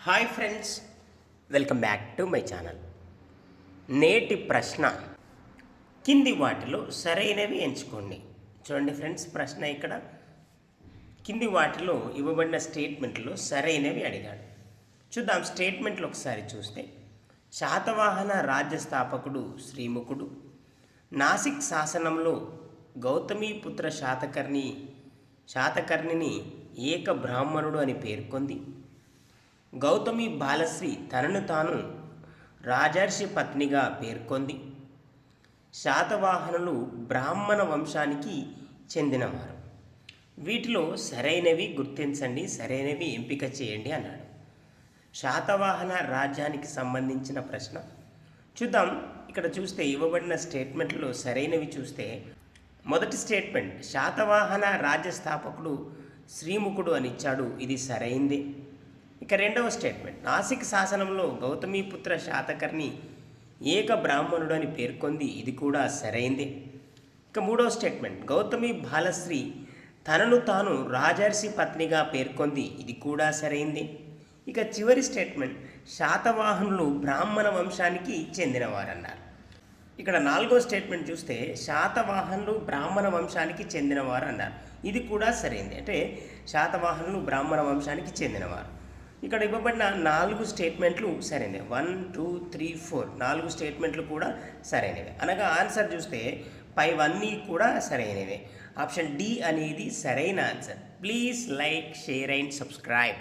Hi friends welcome back to my channel. నేటి ప్రశ్న. కింది వాటిలో సరైనవి ఎంచుకోండి. చూడండి ఫ్రెండ్స్ ప్రశ్న ఇక్కడ. కింది వాటిలో ఇవ్వబడిన స్టేట్మెంట్లో సరైనవి అడిగాడు. చూద్దాం స్టేట్మెంట్లు ఒకసారి చూస్తే. శాతవాహన రాజ్య స్థాపకుడు శ్రీముఖుడు నాసిక్ శాసనంలో గౌతమీపుత్ర శాతకర్ణి శాతకర్ణిని ఏక బ్రాహ్మణుడు అని పేర్కొంది. గౌతమి బాలశ్రీ తనను తాను రాజర్షి పత్నిగా పేర్కొంది. శాతవాహనులు బ్రాహ్మణ వంశానికి చెందినవారు. వీటిలో సరైనవి గుర్తించండి సరైనవి ఎంపిక చేయండి అన్నాడు. శాతవాహన రాజ్యానికి సంబంధించిన ప్రశ్న. చూద్దాం ఇక్కడ చూస్తే ఇవ్వబడిన స్టేట్మెంట్లో సరైనవి చూస్తే మొదటి స్టేట్మెంట్ శాతవాహన రాజ్య స్థాపకుడు శ్రీముఖుడు అని ఇచ్చాడు ఇది సరైందే. ఇక రెండవ స్టేట్మెంట్. నాసిక్ శాసనంలో గౌతమీపుత్ర శాతకర్ణి ఏక బ్రాహ్మణుడు అని పేర్కొంది. ఇది కూడా సరైందే. ఇక మూడవ స్టేట్మెంట్. గౌతమి బాలశ్రీ తనను తాను రాజర్షి పత్నిగా పేర్కొంది. ఇది కూడా సరైంది. ఇక చివరి స్టేట్మెంట్. శాతవాహనులు బ్రాహ్మణ వంశానికి చెందినవారన్నారు. ఇక్కడ నాలుగో స్టేట్మెంట్ చూస్తే శాతవాహనులు బ్రాహ్మణ వంశానికి చెందినవారు అన్నారు ఇది కూడా సరైంది. అంటే శాతవాహనులు బ్రాహ్మణ వంశానికి చెందినవారు. ఇక్కడ ఇవ్వబడిన నాలుగు స్టేట్మెంట్లు సరైనవి. One two three four. నాలుగు స్టేట్మెంట్లు కూడా సరైనవి. అనగా ఆన్సర్ చూస్తే పైవన్నీ కూడా సరైనవే. ఆప్షన్ డి అనేది సరైన answer. Please like share and subscribe.